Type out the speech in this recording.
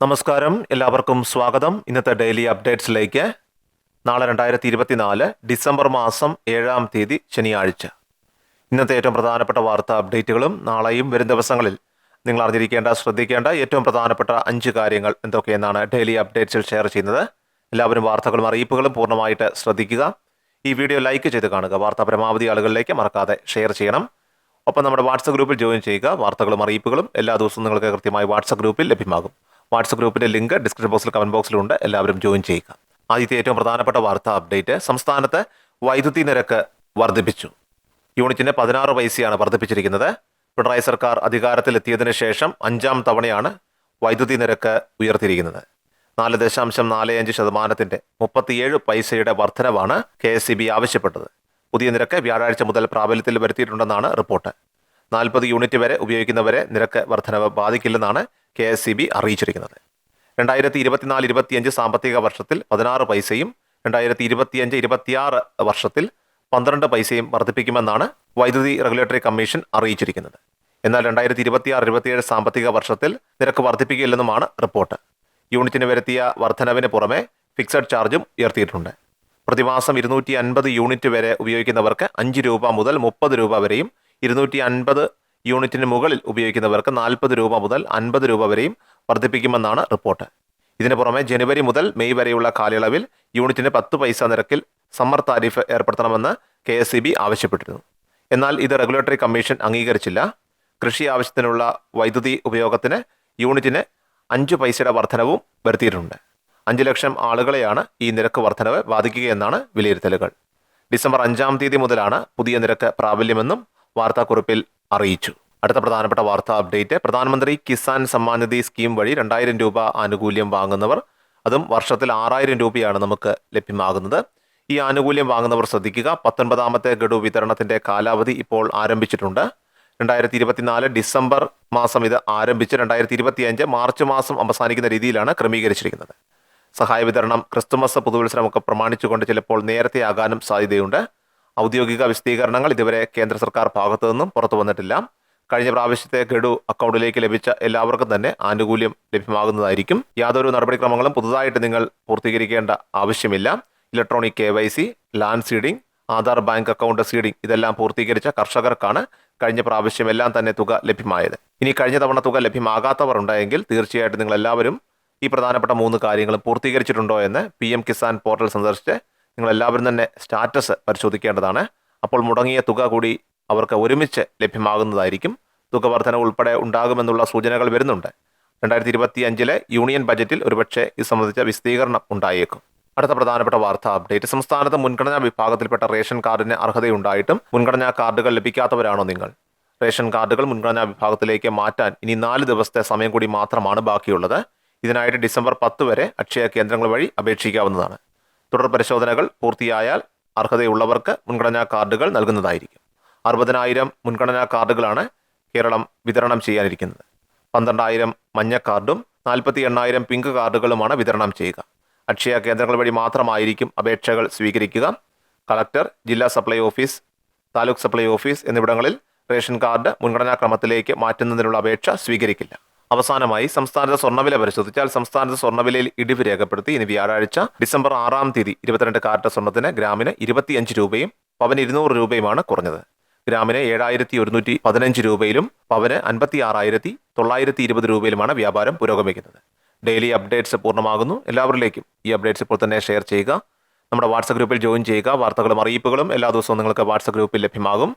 നമസ്കാരം. എല്ലാവർക്കും സ്വാഗതം. ഇന്നത്തെ ഡെയിലി അപ്ഡേറ്റ്സിലേക്ക്. നാളെ രണ്ടായിരത്തി ഇരുപത്തിനാല് ഡിസംബർ മാസം ഏഴാം തീയതി ശനിയാഴ്ച. ഇന്നത്തെ ഏറ്റവും പ്രധാനപ്പെട്ട വാർത്താ അപ്ഡേറ്റുകളും നാളെയും വരും ദിവസങ്ങളിൽ നിങ്ങൾ അറിഞ്ഞിരിക്കേണ്ട ശ്രദ്ധിക്കേണ്ട ഏറ്റവും പ്രധാനപ്പെട്ട അഞ്ച് കാര്യങ്ങൾ എന്തൊക്കെയെന്നാണ് ഡെയിലി അപ്ഡേറ്റ്സിൽ ഷെയർ ചെയ്യുന്നത്. എല്ലാവരും വാർത്തകളും അറിയിപ്പുകളും പൂർണമായിട്ട് ശ്രദ്ധിക്കുക. ഈ വീഡിയോ ലൈക്ക് ചെയ്ത് കാണുക. വാർത്ത പരമാവധി ആളുകളിലേക്ക് മറക്കാതെ ഷെയർ ചെയ്യണം. ഒപ്പം നമ്മുടെ വാട്സപ്പ് ഗ്രൂപ്പിൽ ജോയിൻ ചെയ്യുക. വാർത്തകളും അറിയിപ്പുകളും എല്ലാ ദിവസവും നിങ്ങൾക്ക് കൃത്യമായി വാട്സപ്പ് ഗ്രൂപ്പിൽ ലഭ്യമാകും. വാട്സപ്പ് ഗ്രൂപ്പിന്റെ ലിങ്ക് ഡിസ്ക്രിപ്ഷൻ ബോക്സിൽ കമന്റ് ബോക്സിലുണ്ട്. എല്ലാവരും ജോയിൻ ചെയ്യുക. ആദ്യത്തെ ഏറ്റവും പ്രധാനപ്പെട്ട വാർത്താ അപ്ഡേറ്റ് സംസ്ഥാനത്ത് വൈദ്യുതി നിരക്ക് വർദ്ധിപ്പിച്ചു. യൂണിറ്റിന് പതിനാറ് പൈസയാണ് വർദ്ധിപ്പിച്ചിരിക്കുന്നത്. പിണറായി സർക്കാർ അധികാരത്തിലെത്തിയതിനു ശേഷം അഞ്ചാം തവണയാണ് വൈദ്യുതി നിരക്ക് ഉയർത്തിയിരിക്കുന്നത്. നാല് ദശാംശം നാല് അഞ്ച് ശതമാനത്തിന്റെ മുപ്പത്തിയേഴ് പൈസയുടെ വർധനവാണ് കെ എസ് സി ബി ആവശ്യപ്പെട്ടത്. പുതിയ നിരക്ക് വ്യാഴാഴ്ച മുതൽ പ്രാബല്യത്തിൽ വരുത്തിയിട്ടുണ്ടെന്നാണ് റിപ്പോർട്ട്. നാൽപ്പത് യൂണിറ്റ് വരെ ഉപയോഗിക്കുന്നവരെ നിരക്ക് വർധനവ് ബാധിക്കില്ലെന്നാണ് കെ എസ് സി ബി അറിയിച്ചിരിക്കുന്നത്. രണ്ടായിരത്തി ഇരുപത്തിനാല് ഇരുപത്തിയഞ്ച് സാമ്പത്തിക വർഷത്തിൽ പതിനാറ് പൈസയും രണ്ടായിരത്തി ഇരുപത്തിയഞ്ച് ഇരുപത്തിയാറ് വർഷത്തിൽ പന്ത്രണ്ട് പൈസയും വർദ്ധിപ്പിക്കുമെന്നാണ് വൈദ്യുതി റെഗുലേറ്ററി കമ്മീഷൻ അറിയിച്ചിരിക്കുന്നത്. എന്നാൽ രണ്ടായിരത്തി ഇരുപത്തിയാറ് ഇരുപത്തിയേഴ് സാമ്പത്തിക വർഷത്തിൽ നിരക്ക് വർദ്ധിപ്പിക്കില്ലെന്നുമാണ് റിപ്പോർട്ട്. യൂണിറ്റിന് വരുത്തിയ വർധനവിന് പുറമെ ഫിക്സഡ് ചാർജും ഉയർത്തിയിട്ടുണ്ട്. പ്രതിമാസം ഇരുന്നൂറ്റി അൻപത് യൂണിറ്റ് വരെ ഉപയോഗിക്കുന്നവർക്ക് അഞ്ച് രൂപ മുതൽ മുപ്പത് രൂപ വരെയും ഇരുന്നൂറ്റി അൻപത് യൂണിറ്റിന് മുകളിൽ ഉപയോഗിക്കുന്നവർക്ക് നാൽപ്പത് രൂപ മുതൽ അൻപത് രൂപ വരെയും വർദ്ധിപ്പിക്കുമെന്നാണ് റിപ്പോർട്ട്. ഇതിന് പുറമെ ജനുവരി മുതൽ മെയ് വരെയുള്ള കാലയളവിൽ യൂണിറ്റിന് പത്ത് പൈസ നിരക്കിൽ സമ്മർ താരിഫ് ഏർപ്പെടുത്തണമെന്ന് കെ എസ് ആവശ്യപ്പെട്ടിരുന്നു. എന്നാൽ ഇത് റെഗുലേറ്ററി കമ്മീഷൻ അംഗീകരിച്ചില്ല. കൃഷി ആവശ്യത്തിനുള്ള വൈദ്യുതി ഉപയോഗത്തിന് യൂണിറ്റിന് അഞ്ച് പൈസയുടെ വർധനവും വരുത്തിയിട്ടുണ്ട്. അഞ്ച് ലക്ഷം ആളുകളെയാണ് ഈ നിരക്ക് വർധനവ് ബാധിക്കുകയെന്നാണ് വിലയിരുത്തലുകൾ. ഡിസംബർ അഞ്ചാം തീയതി മുതലാണ് പുതിയ നിരക്ക് പ്രാബല്യമെന്നും വാർത്താക്കുറിപ്പിൽ അറിയിച്ചു. അടുത്ത പ്രധാനപ്പെട്ട വാർത്താ അപ്ഡേറ്റ്. പ്രധാനമന്ത്രി കിസാൻ സമ്മാൻ നിധി സ്കീം വഴി രണ്ടായിരം രൂപ ആനുകൂല്യം വാങ്ങുന്നവർ അതും വർഷത്തിൽ ആറായിരം രൂപയാണ് നമുക്ക് ലഭ്യമാകുന്നത്. ഈ ആനുകൂല്യം വാങ്ങുന്നവർ ശ്രദ്ധിക്കുക. പത്തൊൻപതാമത്തെ ഗഡു വിതരണത്തിന്റെ കാലാവധി ഇപ്പോൾ ആരംഭിച്ചിട്ടുണ്ട്. രണ്ടായിരത്തി ഇരുപത്തിനാല് ഡിസംബർ മാസം ഇത് ആരംഭിച്ച് രണ്ടായിരത്തി ഇരുപത്തിയഞ്ച് മാർച്ച് മാസം അവസാനിക്കുന്ന രീതിയിലാണ് ക്രമീകരിച്ചിരിക്കുന്നത്. സഹായ വിതരണം ക്രിസ്തുമസ് പുതുവത്സരമൊക്കെ പ്രമാണിച്ചുകൊണ്ട് ചിലപ്പോൾ നേരത്തെ ആകാനും സാധ്യതയുണ്ട്. ഔദ്യോഗിക വിശദീകരണങ്ങൾ ഇതുവരെ കേന്ദ്ര സർക്കാർ ഭാഗത്തു നിന്നും പുറത്തു വന്നിട്ടില്ല. കഴിഞ്ഞ പ്രാവശ്യത്തെ ഗഡു അക്കൗണ്ടിലേക്ക് ലഭിച്ച എല്ലാവർക്കും തന്നെ ആനുകൂല്യം ലഭ്യമാകുന്നതായിരിക്കും. യാതൊരു നടപടിക്രമങ്ങളും പുതുതായിട്ട് നിങ്ങൾ പൂർത്തീകരിക്കേണ്ട ആവശ്യമില്ല. Electronic K Y C land seeding Aadhaar bank account seeding ഇതെല്ലാം പൂർത്തീകരിച്ച കർഷകർക്കാണ് കഴിഞ്ഞ പ്രാവശ്യം എല്ലാം തന്നെ തുക ലഭ്യമായത്. ഇനി കഴിഞ്ഞ തവണ തുക ലഭ്യമാകാത്തവർ ഉണ്ടായെങ്കിൽ തീർച്ചയായിട്ടും നിങ്ങൾ എല്ലാവരും ഈ പ്രധാനപ്പെട്ട മൂന്ന് കാര്യങ്ങളും പൂർത്തീകരിച്ചിട്ടുണ്ടോ എന്ന് പി എം കിസാൻ പോർട്ടൽ സന്ദർശിച്ച് നിങ്ങൾ എല്ലാവരും തന്നെ സ്റ്റാറ്റസ് പരിശോധിക്കേണ്ടതാണ്. അപ്പോൾ മുടങ്ങിയ തുക കൂടി അവർക്ക് ഒരുമിച്ച് ലഭ്യമാകുന്നതായിരിക്കും. തുക വർധന ഉൾപ്പെടെ ഉണ്ടാകുമെന്നുള്ള സൂചനകൾ വരുന്നുണ്ട്. രണ്ടായിരത്തി ഇരുപത്തി അഞ്ചിലെ യൂണിയൻ ബജറ്റിൽ ഒരുപക്ഷെ ഇത് സംബന്ധിച്ച വിശദീകരണം ഉണ്ടായേക്കും. അടുത്ത പ്രധാനപ്പെട്ട വാർത്താ അപ്ഡേറ്റ്. സംസ്ഥാനത്ത് മുൻഗണനാ വിഭാഗത്തിൽപ്പെട്ട റേഷൻ കാർഡിന് അർഹതയുണ്ടായിട്ടും മുൻഗണനാ കാർഡുകൾ ലഭിക്കാത്തവരാണോ നിങ്ങൾ? റേഷൻ കാർഡുകൾ മുൻഗണനാ വിഭാഗത്തിലേക്ക് മാറ്റാൻ ഇനി നാല് ദിവസത്തെ സമയം കൂടി മാത്രമാണ് ബാക്കിയുള്ളത്. ഇതിനായിട്ട് ഡിസംബർ പത്ത് വരെ അക്ഷയ കേന്ദ്രങ്ങൾ വഴി അപേക്ഷിക്കാവുന്നതാണ്. തുടർ പരിശോധനകൾ പൂർത്തിയായാൽ അർഹതയുള്ളവർക്ക് മുൻഗണനാ കാർഡുകൾ നൽകുന്നതായിരിക്കും. അറുപതിനായിരം മുൻഗണനാ കാർഡുകളാണ് കേരളം വിതരണം ചെയ്യാനിരിക്കുന്നത്. പന്ത്രണ്ടായിരം മഞ്ഞ കാർഡും നാൽപ്പത്തി എണ്ണായിരം പിങ്ക് കാർഡുകളുമാണ് വിതരണം ചെയ്യുക. അക്ഷയ കേന്ദ്രങ്ങൾ വഴി മാത്രമായിരിക്കും അപേക്ഷകൾ സ്വീകരിക്കുക. കളക്ടർ ജില്ലാ supply office taluk supply office എന്നിവിടങ്ങളിൽ റേഷൻ കാർഡ് മുൻഗണനാ ക്രമത്തിലേക്ക് മാറ്റുന്നതിനുള്ള അപേക്ഷ സ്വീകരിക്കില്ല. അവസാനമായി സംസ്ഥാനത്തെ സ്വർണവില പരിശോധിച്ചാൽ സംസ്ഥാനത്തെ സ്വർണവിലയിൽ ഇടിവ് രേഖപ്പെടുത്തി ഇനി വ്യാഴാഴ്ച ഡിസംബർ ആറാം തീയതി ഇരുപത്തിരണ്ട് കാരറ്റ് സ്വർണത്തിന് ഗ്രാമിന് ഇരുപത്തിയഞ്ച് രൂപയും പവന് ഇരുന്നൂറ് രൂപയുമാണ് കുറഞ്ഞത്. ഗ്രാമിന് ഏഴായിരത്തി ഒരുന്നൂറ്റി പതിനഞ്ച് രൂപയിലും പവന് അൻപത്തി ആറായിരത്തി തൊള്ളായിരത്തി ഇരുപത് രൂപയിലുമാണ് വ്യാപാരം പുരോഗമിക്കുന്നത്. ഡെയിലി അപ്ഡേറ്റ്സ് പൂർണമാകുന്നു. എല്ലാവരിലേക്കും ഈ അപ്ഡേറ്റ്സ് ഇപ്പോൾ തന്നെ ഷെയർ ചെയ്യുക. നമ്മുടെ വാട്സപ്പ് ഗ്രൂപ്പിൽ ജോയിൻ ചെയ്യുക. വാർത്തകളും അറിയിപ്പുകളും എല്ലാ ദിവസവും നിങ്ങൾക്ക് വാട്സപ്പ് ഗ്രൂപ്പിൽ ലഭ്യമാകും.